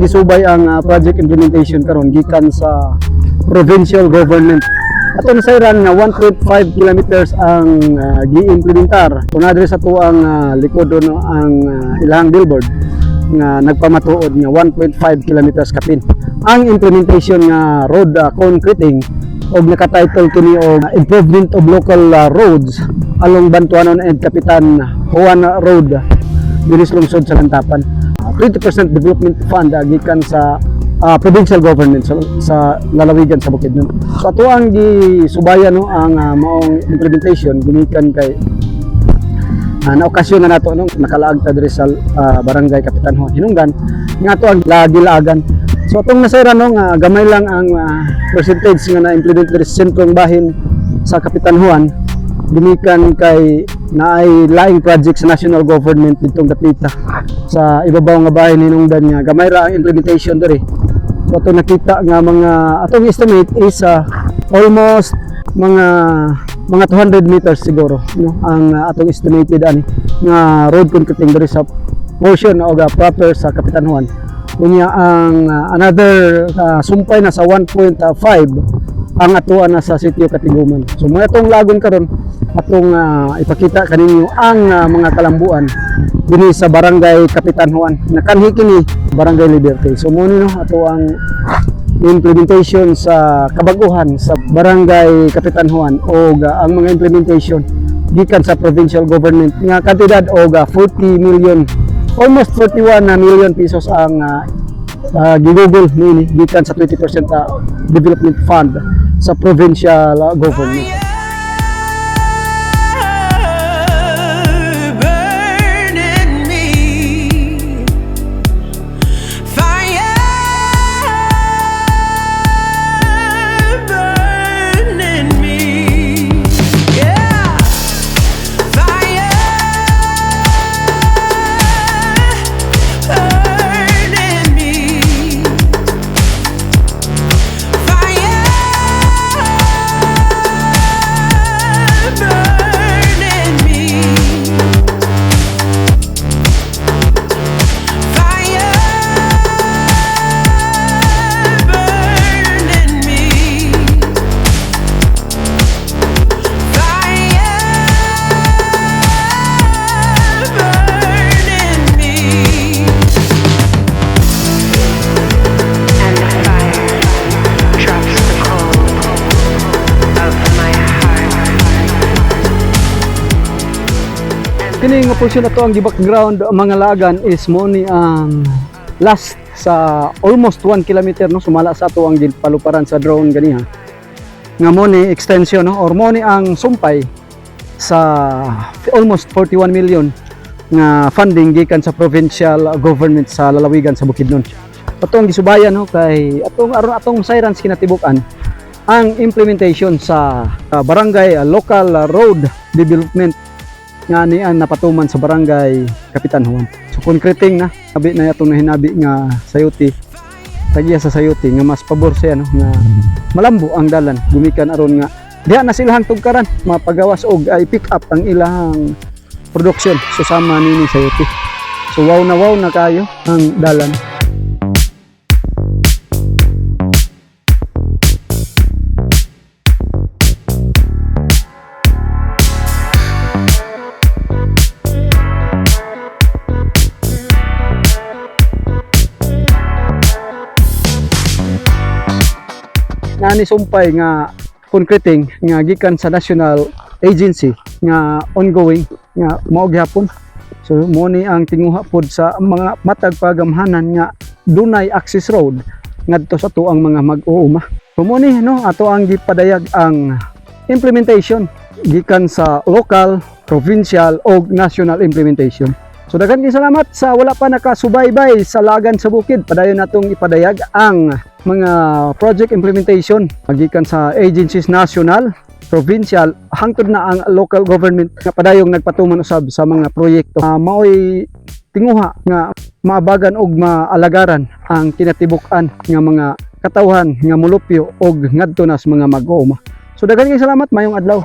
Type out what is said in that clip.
gisubay ang ah, project implementation karon gikan sa provincial government. Ato na sayran nga 1.5 kilometers ang ah, gi-implementar. Kung adre sa to ang ah, likod no, ang ah, ilahang billboard nga nagpamatuod nga 1.5 kilometers kapin. Ang implementation nga road ah, concreting og nakatitle kini og improvement of local ah, roads along Bantuanon and Kapitan Juan Road dinis lungsod sa Lantapan. Ah, 20% development fund ah, gikan sa ah, provincial government sa, sa lalawigan sa Bukidnon. So ato ang gisubayan no ang ah, maong implementation gumikan kay uh, na okasyon na nato no nakalaag ta diri sa ah, barangay Kapitan Juan Hinunggan nga ato ang lagi-laagan. So atong nasayra no nga gamay lang ang ah, percentage nga na-implement diri sa sentrong bahin sa Kapitan Juan gimikan kay naay laing project sa national government ditong Dapita sa ibabaw nga bahin hinungdan nga gamay ra ang implementation diri. So ato nakita nga mga atong estimate is ah, almost mga mga 200 meters siguro no? Ang uh, atong estimated ani nga road concreting diri sa portion o ga proper sa Kapitan Juan. Unya ang uh, another uh, sumpay na sa 1.5 ang atuan na sa sitio Katiguman so mo atong lagon karon atong uh, ipakita kaninyo ang uh, mga kalambuan dinhi sa barangay Kapitan Juan. Nakanhi kini barangay Liberty. So mo no ato ang implementation sa kabaguhan sa barangay Kapitan Juan o ga- ang mga implementation gikan sa provincial government. Nga kantidad o ga 40 million almost 41 na million pesos ang uh, uh, gigugol nini gikan sa 20% uh, development fund sa provincial uh, government kini nga portion na to ang gi-background mga lagan is mo ni ang last sa almost 1 kilometer no? Sumala sa ato ang paluparan sa drone ganiha. Nga mo ni extension no? Or mo ni ang sumpay sa almost 41 million nga funding gikan sa provincial government sa lalawigan sa Bukidnon. Ato ang gisubayan no? Kay atong aron atong sayrans kinatibukan ang implementation sa ah, barangay ah, local ah, road development nga ni ang napatuman sa barangay Kapitan Juan. So concreting na sabi na atong nahinabi nga sayuti tagiya sa sayuti nga mas pabor siya no nga malambo ang dalan gumikan aron nga diha na silahang tugkaran mapagawas og ay pick up ang ilang production susama nini sayuti. So wow na wow na kayo ang dalan. Nani sumpay nga concreting nga gikan sa national agency nga ongoing nga mao gyapon so mo ni ang tinguha pod sa mga matag pagamhanan nga dunay access road ngadto sa tuang mga mag-uuma. So mo ni no ato ang gipadayag ang implementation gikan sa local provincial o national implementation So daghan salamat sa wala pa nakasubaybay sa Lagan sa Bukid. Padayon natong ipadayag ang mga project implementation magikan sa agencies national, provincial, hangtod na ang local government nga padayong nagpatuman usab sa mga proyekto. Uh, maoy tinguha nga maabagan og maalagaran ang kinatibuk-an nga mga katawhan nga mulupyo og ngadto na sa mga mag-uuma. So daghan salamat mayong adlaw.